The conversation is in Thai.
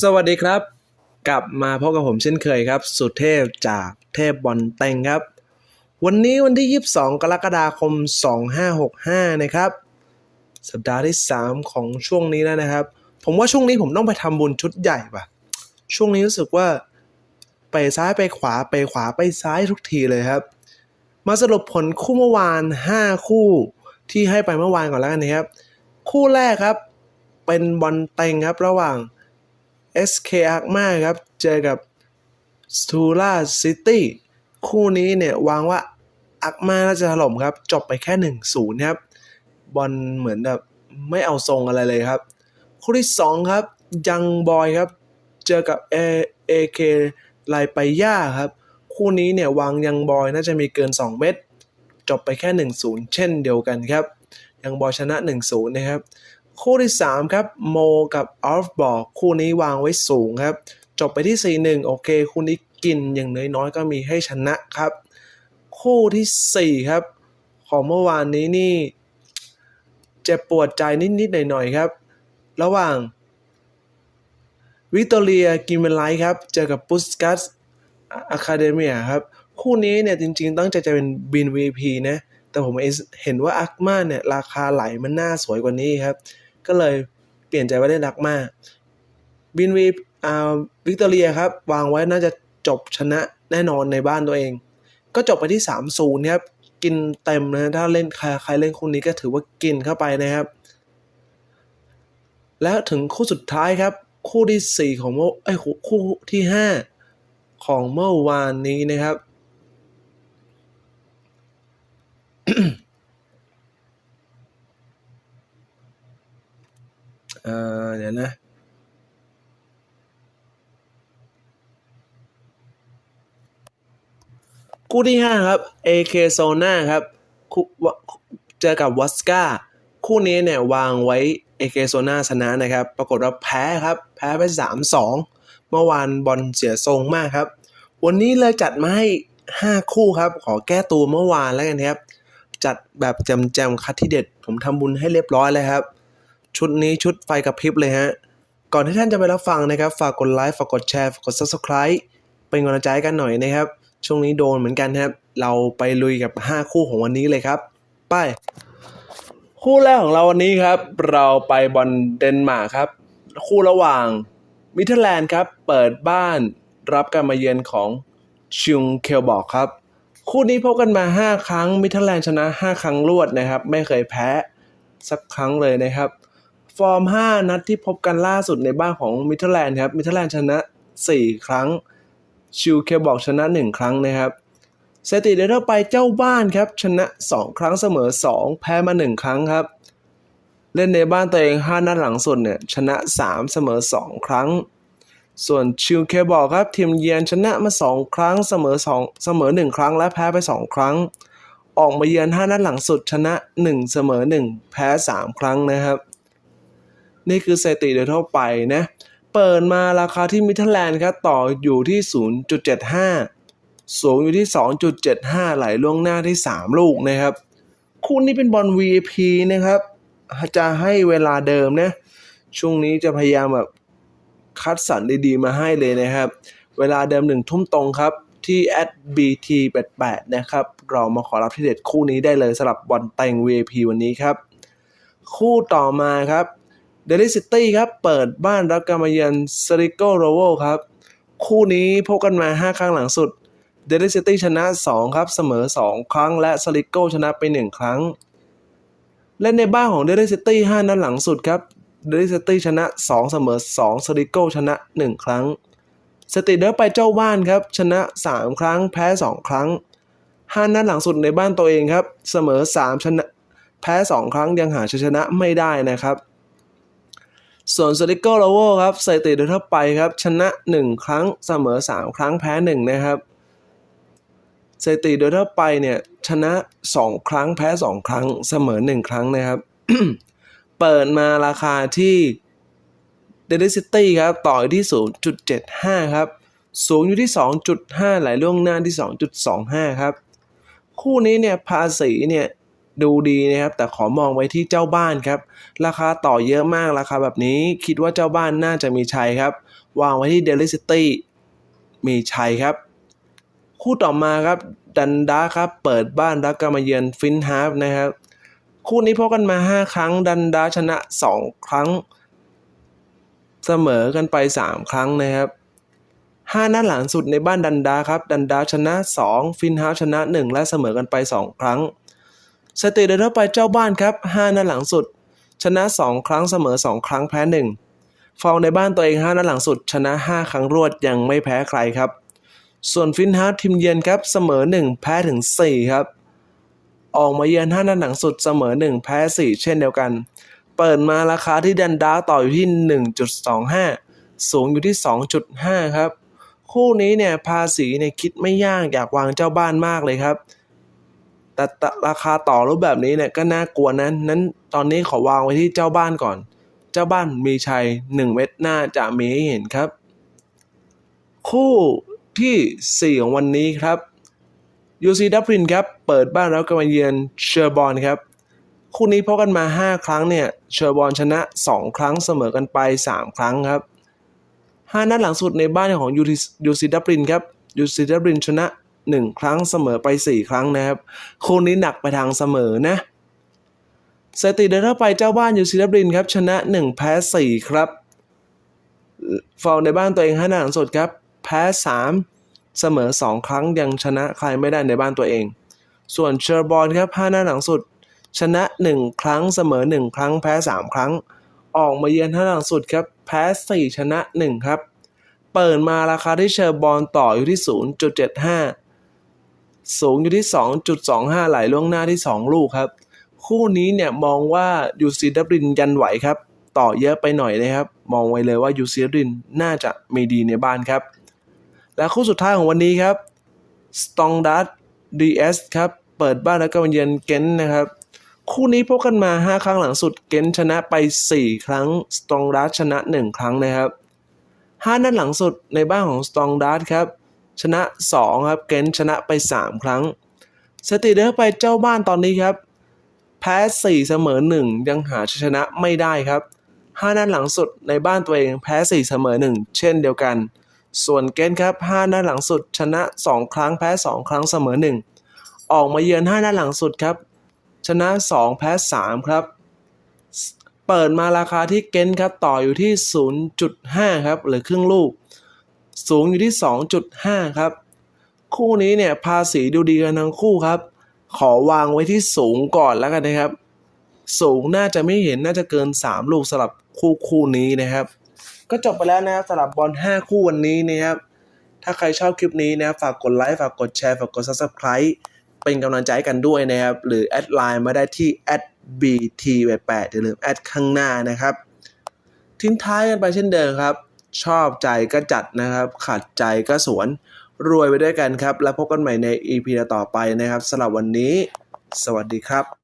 สวัสดีครับ กลับมาพบกับผมเช่นเคยครับ สุเทพจากเทพบอลเต็งครับ วันนี้วันที่ 22 กรกฎาคม 2565 นะครับ สัปดาห์ที่ 3 ของช่วงนี้แล้วนะครับ ผมว่าช่วงนี้ผมต้องไปทำบุญชุดใหญ่ป่ะ ช่วงนี้รู้สึกว่า ไปซ้ายไปขวาไปขวาไปซ้ายทุกทีเลยครับ มาสรุปผลคู่เมื่อวาน 5 คู่ที่ให้ไปเมื่อวานก่อนแล้วกันนะครับ คู่แรกครับ เป็นบอลเต็งครับระหว่าง SK a r m a ครับ เจอกับ s t u l a City คู่นี้เนี่ยวางว่าอักมาน่าจะถล่มครับ จบไปแค่ 1-0 ครับ บอลเหมือนแบบไม่เอาทรงอะไรเลยครับ คู่ที่ 2 ครับ ยังบอยครับ เจอกับ AK ไลไปย่าครับ คู่นี้เนี่ยวางยังบอยน่าจะมีเกิน 2 เม็ดจบไปแค่ 1-0 เช่นเดียวกันครับ ยังบอยชนะ 1-0 นะครับ คู่ที่ 3 ครับโมกับออฟบอกคู่นี้วางไว้สูงครับ จบไปที่ 4-1 โอเค คู่นี้กินอย่างน้อยๆก็มีให้ชนะครับ คู่ทีสี่ 4 ครับ ของเมื่อวานนี้นี่เจ็บปวดใจนิดๆหน่อยๆครับ ระหว่างวิตอเรียกิมเบนไลท์ครับ เจอกับปุสกัสอะคาเดเมียครับ คู่นี้เนี่ยจริงๆ ตั้งใจจะเป็นบิน VP นะแต่ผมเห็นว่าอักมาเนี่ย ราคาไหลมันน่าสวยกว่านี้ครับ ก็เลยเปลี่ยนใจว่าเล่นอักมากบินวีอ่าวิกตอเรียครับ วางไว้น่าจะจบชนะแน่นอนในบ้านตัวเอง ก็จบไปที่3-0ครับกินเต็มนะถ้าเล่นใครใครเล่นคู่นี้ก็ถือว่ากินเข้าไปนะครับ แล้วถึงคู่สุดท้ายครับ คู่ที่ 4 ของเมื่อไอ้คู่คู่ที่ 5 ของเมื่อวานนี้นะครับ เอ่อเดี๋ยวนะคู่ที่ 5 ครับ AK Zona ครับคู่เจอกับวัสกาคู่นี้เนี่ยวางไว้ AK Zona ชนะนะครับ ปรากฏว่าแพ้ครับ แพ้ไป 3-2 เมื่อวานบอลเสียทรงมากครับ วันนี้เลยจัดมาให้ 5 คู่ครับ ขอแก้ตัวเมื่อวานแล้วกันครับ จัดแบบจำแจมๆคัดที่เด็ด ผมทำบุญให้เรียบร้อยเลยครับ ชุดนี้ชุดไฟกระพริบเลยฮะ ก่อนที่ท่านจะไปรับฟังนะครับ ฝากกดไลค์ฝากกดแชร์ฝากกด subscribe เป็นกำลังใจกันหน่อยนะครับ ช่วงนี้โดนเหมือนกันครับ เราไปลุยกับ 5 คู่ของวันนี้เลยครับ ไป คู่แรกของเราวันนี้ครับ เราไปบอลเดนมาร์กครับ คู่ระหว่างมิเทอร์แลนด์ครับ เปิดบ้านรับการมาเยือนของชิงเคลบอกครับ คู่นี้พบกันมา 5 ครั้งมิเทอร์แลนด์ชนะ 5 ครั้งรวดนะครับ ไม่เคยแพ้สักครั้งเลยนะครับ ฟอร์ม 5 นัดที่พบกันล่าสุดในบ้านของมิเทอร์แลนด์ครับมิเทอร์แลนด์ชนะ 4 ครั้ง ชิวเคบอกชนะ 1 ครั้งนะครับสถิติโดยทั่วไปเจ้าบ้านครับ ชนะ 2 ครั้งเสมอ 2 แพ้มา 1 ครั้งครับ เล่นในบ้านตัวเอง 5 นัดหลังสุดเนี่ยชนะ 3 เสมอ 2 ครั้ง ส่วนชิวเคบอกครับ ทีมเยือนชนะมา 2 ครั้งเสมอ2เสมอ 1 ครั้งและแพ้ไป 2 ครั้ง ออกมาเยือน 5 นัดหลังสุดชนะ 1 เสมอ 1 แพ้ 3 ครั้งนะครับ นี่คือสถิติโดยทั่วไปนะ เปิดมาราคาที่มิเทอร์แลนด์ครับต่ออยู่ที่ 0.75 สูงอยู่ที่ 2.75 ไหลล่วงหน้าที่ 3 ลูกนะครับ คู่นี้เป็นบอล VIP นะครับ จะให้เวลาเดิมนะ ช่วงนี้จะพยายามแบบคัดสรรดีๆมาให้เลยนะครับ เวลาเดิมหนึ่งทุ่มตรงครับที่ @bt88 นะครับ เรามาขอรับที่เด็ดคู่นี้ได้เลยสำหรับบอลแต่ง VIP วันนี้ครับ คู่ต่อมาครับ เดลิซิตี้ครับ เปิดบ้านรับการมาเยือนซริโกโรโวครับ คู่นี้พบกันมา 5 ครั้งหลังสุดเดลิซิตี้ชนะ 2 ครับ เสมอ 2 ครั้งและซริโกชนะไป 1 ครั้งเล่นในบ้านของเดลิซิตี้5นัดหลังสุดครับเดลิซิตี้ชนะ 2 เสมอ 2ซริโกชนะ 1 ครั้ง สติเดินไปเจ้าบ้านครับ ชนะ 3 ครั้งแพ้ 2 ครั้ง 5 นัดหลังสุดในบ้านตัวเองครับ เสมอ 3 ชนะ แพ้ 2 ครั้งยังหาชัยชนะไม่ได้นะครับ ส่วนสติโกโลโวครับสถิติโดยทั่วไปครับ ชนะ 1 ครั้งเสมอ 3 ครั้งแพ้ 1 นะครับสถิติโดยทั่วไปเนี่ยชนะ 2 ครั้งแพ้ 2 ครั้งเสมอ 1 ครั้งนะครับ เปิดมาราคาที่เดลิซิตี้ครับต่ออยู่ที่ 0.75 ครับ สูงอยู่ที่ 2.5 ไหลล่วงหน้าที่ 2.25 ครับ คู่นี้เนี่ยภาษีเนี่ย ดูดีนะครับ แต่ขอมองไว้ที่เจ้าบ้านครับ ราคาต่อเยอะมากราคาแบบนี้ คิดว่าเจ้าบ้านน่าจะมีชัยครับ วางไว้ที่เดลิซิตี้มีชัยครับ คู่ต่อมาครับดันดาครับ เปิดบ้านรับการมาเยือนฟินฮาร์ฟนะครับ คู่นี้พบกันมา 5 ครั้ง ดันดาชนะ 2 ครั้ง เสมอกันไป 3 ครั้งนะครับ5นัดหลังสุดในบ้านดันดาครับ ดันดาชนะ 2 ฟินฮาร์ฟชนะ 1 และเสมอกันไป 2 ครั้ง สถิติโดยทั่วไปเจ้าบ้านครับ5นัดหลังสุด ชนะ 2 ครั้งเสมอ 2 ครั้งแพ้ 1 ฟองในบ้านตัวเอง 5นัดหลังสุด ชนะ 5 ครั้งรวดยังไม่แพ้ใครครับ ส่วนฟินฮาร์ทีมเยือนครับเสมอ 1 แพ้ถึง 4 ครับ ออกมาเยือน 5นัดหลังสุดเสมอ 1 แพ้ 4 เช่นเดียวกัน เปิดมาราคาที่ดันดาต่ออยู่ที่ 1.25 สูงอยู่ที่ 2.5 ครับ คู่นี้เนี่ยภาษีเนี่ยคิดไม่ยากอยากวางเจ้าบ้านมากเลยครับ แต่ราคาต่อรูปแบบนี้เนี่ยก็น่ากลัวนะนั้นตอนนี้ขอวางไว้ที่เจ้าบ้านก่อน เจ้าบ้านมีชัย 1 เม็ดหน้าจะมีให้เห็นครับ คู่ทีสี่4 ของวันนี้ครับ UC ดับลินครับ เปิดบ้านแล้วก็มาเยือนเชอร์บอนครับ คู่นี้พบกันมา 5 ครั้งเนี่ย เชอร์บอนชนะ 2 ครั้งเสมอกันไป 3 ครั้งครับ 5 นัดหลังสุดในบ้านของ UC ดับลินครับ UC ดับลินชนะ 1 ครั้งเสมอไป 4 ครั้งนะครับ คู่นี้หนักไปทางเสมอนะสถิติเดินเข้าไปเจ้าบ้าน UC ดับลินครับ ชนะ 1 แพ้ 4 ครับฟอลในบ้านตัวเอง5นัดหลังสุดครับ แพ้ 3 เสมอ 2 ครั้งยังชนะใครไม่ได้ในบ้านตัวเอง ส่วนเชอร์บอลครับ5หน้าหลังสุด ชนะ 1 ครั้งเสมอ 1 ครั้งแพ้ 3 ครั้ง ออกมาเยือน5หน้าหลังสุดครับ แพ้ 4 ชนะ 1 ครับ เปิดมาราคาที่เชอร์บอลต่ออยู่ที่ 0.75 สูงอยู่ที่ 2.25 ไหลล่วงหน้าที่ 2 ลูกครับ คู่นี้เนี่ยมองว่ายูซีดับลินยันไหวครับ ต่อเยอะไปหน่อยนะครับ มองไว้เลยว่ายูซีดับลินน่าจะมีดีในบ้านครับ และคู่สุดท้ายของวันนี้ครับสตองดัตดีเอสครับ เปิดบ้านแล้วก็เยือนเกนนะครับ คู่นี้พบกันมา 5 ครั้งหลังสุดเกนชนะไป 4 ครั้งสตองดัตชนะ 1 ครั้งนะครับ 5 นัดหลังสุดในบ้านของสตองดัตครับ ชนะ 2 ครับ เกนชนะไป 3 ครั้ง สติเดินไปเจ้าบ้านตอนนี้ครับ แพ้ 4 เสมอ 1 ยังหาชัยชนะไม่ได้ครับ 5 นัดหลังสุดในบ้านตัวเองแพ้ 4 เสมอ 1 เช่นเดียวกัน ส่วนเกนครับ 5 นัดหลังสุดชนะ 2 ครั้งแพ้ 2 ครั้งเสมอ 1 ออกมาเยือน 5 นัดหลังสุดครับ ชนะ 2 แพ้ 3 ครับ เปิดมาราคาที่เกนครับต่ออยู่ที่ 0.5 ครับหรือครึ่งลูก สูงอยู่ที่ 2.5 ครับ คู่นี้เนี่ยภาษีดูดีกันทั้งคู่ครับ ขอวางไว้ที่สูงก่อนแล้วกันนะครับ สูงน่าจะไม่เห็นน่าจะเกิน 3 ลูกสำหรับคู่คู่นี้นะครับ ก็จบไปแล้วนะครับสำหรับบอล 5 คู่วันนี้นะครับ ถ้าใครชอบคลิปนี้นะฝากกดไลค์ฝากกดแชร์ฝากกด subscribe เป็นกำลังใจกันด้วยนะครับ หรือแอดไลน์มาได้ที่ @bt88 อย่าลืมแอดข้างหน้านะครับ ทิ้งท้ายกันไปเช่นเดิมครับ ชอบใจก็จัดนะครับ ขัดใจก็สวน รวยไปด้วยกันครับ แล้วพบกันใหม่ใน EP ต่อไปนะครับสำหรับวันนี้ สวัสดีครับ